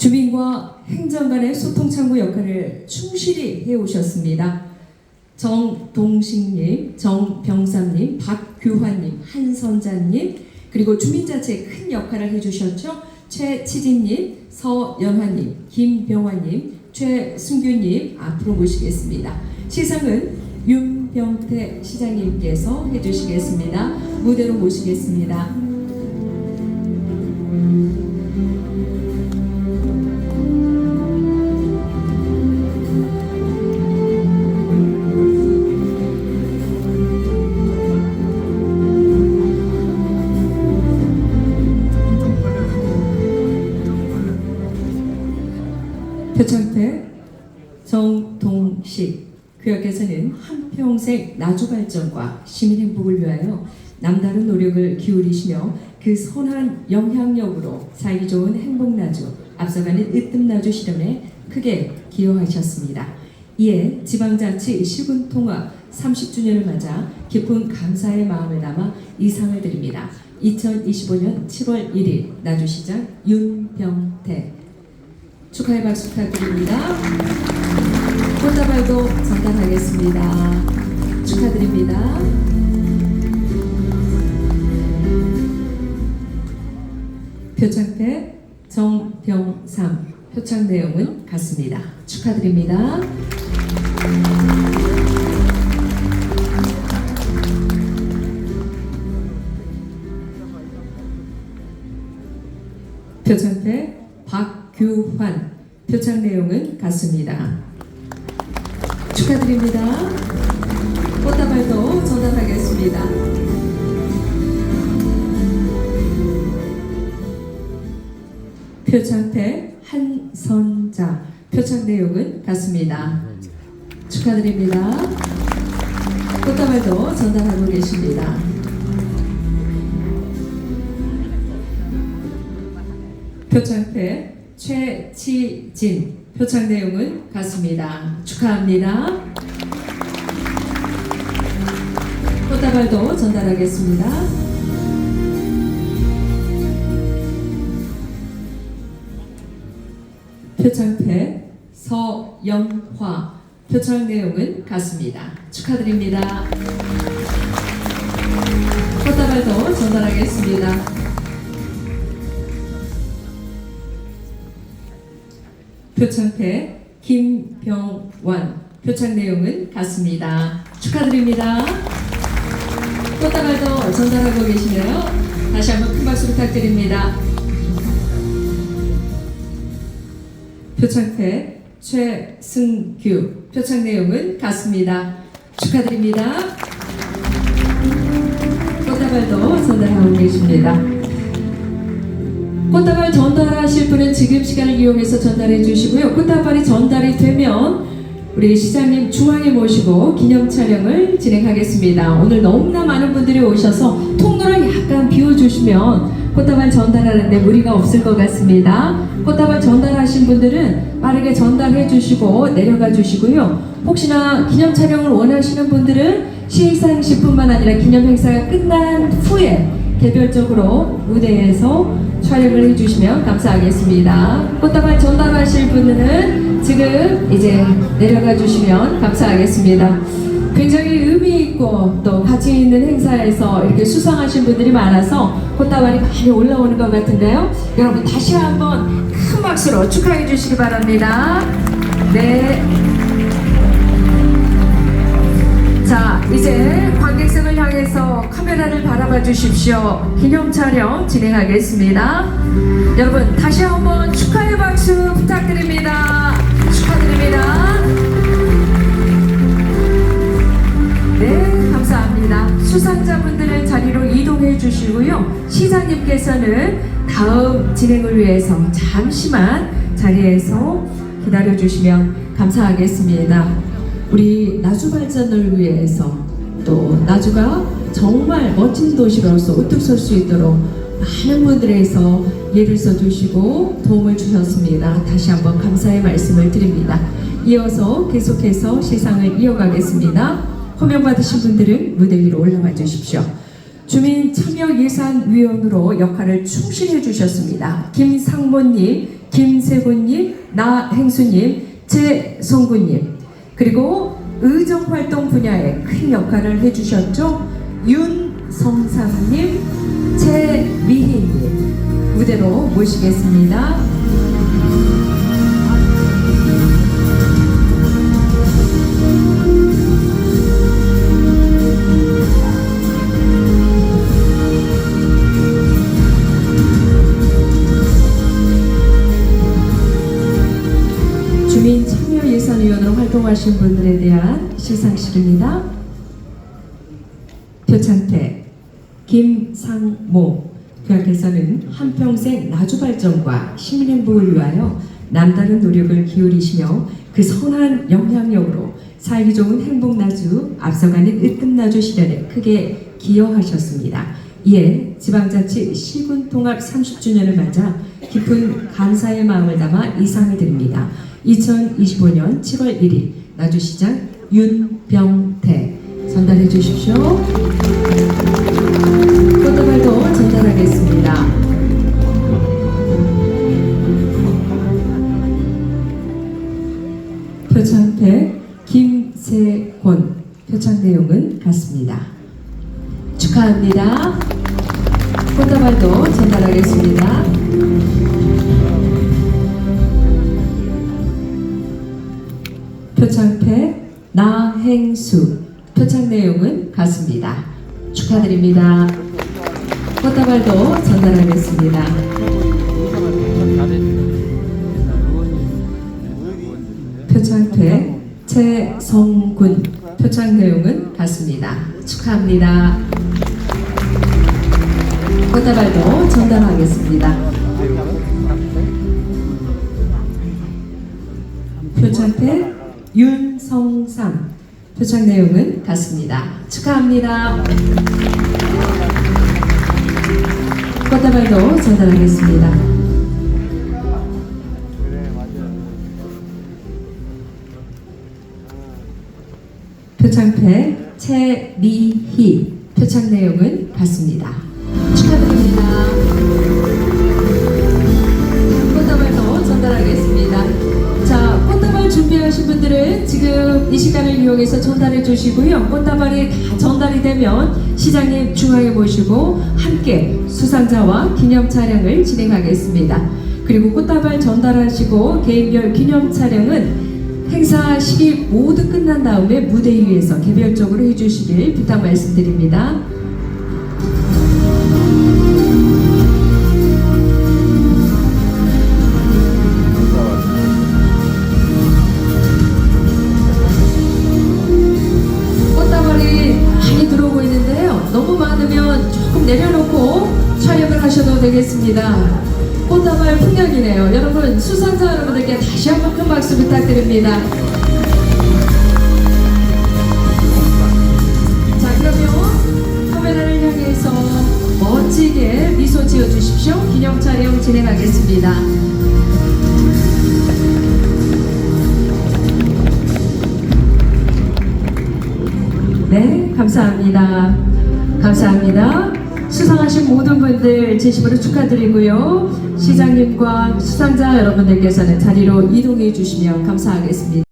주민과 행정 간의 소통 창구 역할을 충실히 해오셨습니다. 정동식님, 정병삼님, 박규환님, 한선자님, 그리고 주민자치에 큰 역할을 해주셨죠. 최치진님, 서연화님, 김병환님, 최승규님 앞으로 모시겠습니다. 시상은 윤병태 시장님께서 해주시겠습니다. 무대로 모시겠습니다. 정동식 교역에서는 한평생 나주 발전과 시민 행복을 위하여 남다른 노력을 기울이시며 그 선한 영향력으로 살기 좋은 행복나주 앞서가는 으뜸나주 실현에 크게 기여하셨습니다. 이에 지방자치 시군통합 30주년을 맞아 깊은 감사의 마음을 담아 이 상을 드립니다. 2025년 7월 1일 나주시장 윤병태 축하의 박수 부탁드립니다. 꽃다발도 전달하겠습니다. 축하드립니다. 표창패 정병삼 표창 내용은 같습니다. 축하드립니다. 표창패 박규환 표창 내용은 같습니다. 축하드립니다. 꽃다발도 전달하겠습니다. 표창패 한선자 표창 내용은 같습니다. 축하드립니다. 꽃다발도 전달하고 계십니다. 표창패 최치진 표창 내용은 같습니다. 축하합니다. 꽃다발도 전달하겠습니다. 표창패 서연화 표창 내용은 같습니다. 축하드립니다. 꽃다발도 전달하겠습니다. 표창패 김병완 표창 내용은 같습니다. 축하드립니다. 꽃다발도 전달하고 계시네요. 다시 한번 큰 박수 부탁드립니다. 표창패 최승규 표창 내용은 같습니다. 축하드립니다. 꽃다발도 전달하고 계십니다. 꽃다발 전달하실 분은 지금 시간을 이용해서 전달해 주시고요. 꽃다발이 전달이 되면 우리 시장님 중앙에 모시고 기념 촬영을 진행하겠습니다. 오늘 너무나 많은 분들이 오셔서 통로를 약간 비워주시면 꽃다발 전달하는데 무리가 없을 것 같습니다. 꽃다발 전달하신 분들은 빠르게 전달해 주시고 내려가 주시고요. 혹시나 기념 촬영을 원하시는 분들은 시상식뿐만 아니라 기념 행사가 끝난 후에 개별적으로 무대에서 촬영을 해주시면 감사하겠습니다. 꽃다발 전달하실 분은 지금 이제 내려가 주시면 감사하겠습니다. 굉장히 의미 있고 또 가치 있는 행사에서 이렇게 수상하신 분들이 많아서 꽃다발이 많이 올라오는 것 같은데요. 여러분 다시 한번 큰 박수로 축하해 주시기 바랍니다. 네. 자, 이제 관객석을 주십시오. 기념 촬영 진행하겠습니다. 여러분, 다시 한번 축하의 박수 부탁드립니다. 축하드립니다. 네, 감사합니다. 수상자분들은 자리로 이동해 주시고요. 시장님께서는 다음 진행을 위해서 잠시만 자리에서 기다려 주시면 감사하겠습니다. 우리 나주 발전을 위해서 또 나주가 정말 멋진 도시로서 우뚝 설 수 있도록 많은 분들에서 예를 써주시고 도움을 주셨습니다. 다시 한번 감사의 말씀을 드립니다. 이어서 계속해서 시상을 이어가겠습니다. 호명 받으신 분들은 무대 위로 올라와 주십시오. 주민 참여 예산 위원으로 역할을 충실해 주셨습니다. 김상모님, 김세곤님, 나행수님, 최성구님, 그리고 의정 활동 분야에 큰 역할을 해주셨죠. 윤성삼님, 최미희님, 무대로 모시겠습니다. 주민 참여 예산위원으로 활동하신 분들에 대한 시상식입니다. 표창태, 김상모 교학에서는 한평생 나주 발전과 시민 행복을 위하여 남다른 노력을 기울이시며 그 선한 영향력으로 살기 좋은 행복 나주 앞서가는 으뜸 나주 실현에 크게 기여하셨습니다. 이에 지방자치 시군 통합 30주년을 맞아 깊은 감사의 마음을 담아 이상을 드립니다. 2025년 7월 1일 나주시장 윤병태 전달해 주십시오. 꽃다발도 전달하겠습니다. 표창태 김세권 표창 내용은 같습니다. 축하합니다. 꽃다발도 전달하겠습니다. 표창태 나행수 표창 내용은 같습니다. 축하드립니다. 꽃다발도 전달하겠습니다. 표창태 최성군 표창 내용은 같습니다. 축하합니다. 꽃다발도 전달하겠습니다. 표창태 윤성삼 표창 내용은 같습니다. 축하합니다. 꽃다발도 전달하겠습니다. 표창태 최미희 표창 내용은 같습니다. 주시고요. 꽃다발이 다 전달이 되면 시장님 중앙에 모시고 함께 수상자와 기념 촬영을 진행하겠습니다. 그리고 꽃다발 전달하시고 개인별 기념 촬영은 행사 시기 모두 끝난 다음에 무대 위에서 개별적으로 해주시길 부탁 말씀드립니다. 되겠습니다. 꽃다발 풍년이네요. 여러분 수상자 여러분들께 다시 한번 큰 박수 부탁드립니다. 자 그러면 카메라를 향해서 멋지게 미소 지어 주십시오. 기념 촬영 진행하겠습니다. 네, 감사합니다. 감사합니다. 수상하신 모든 분들 진심으로 축하드리고요. 시장님과 수상자 여러분들께서는 자리로 이동해 주시면 감사하겠습니다.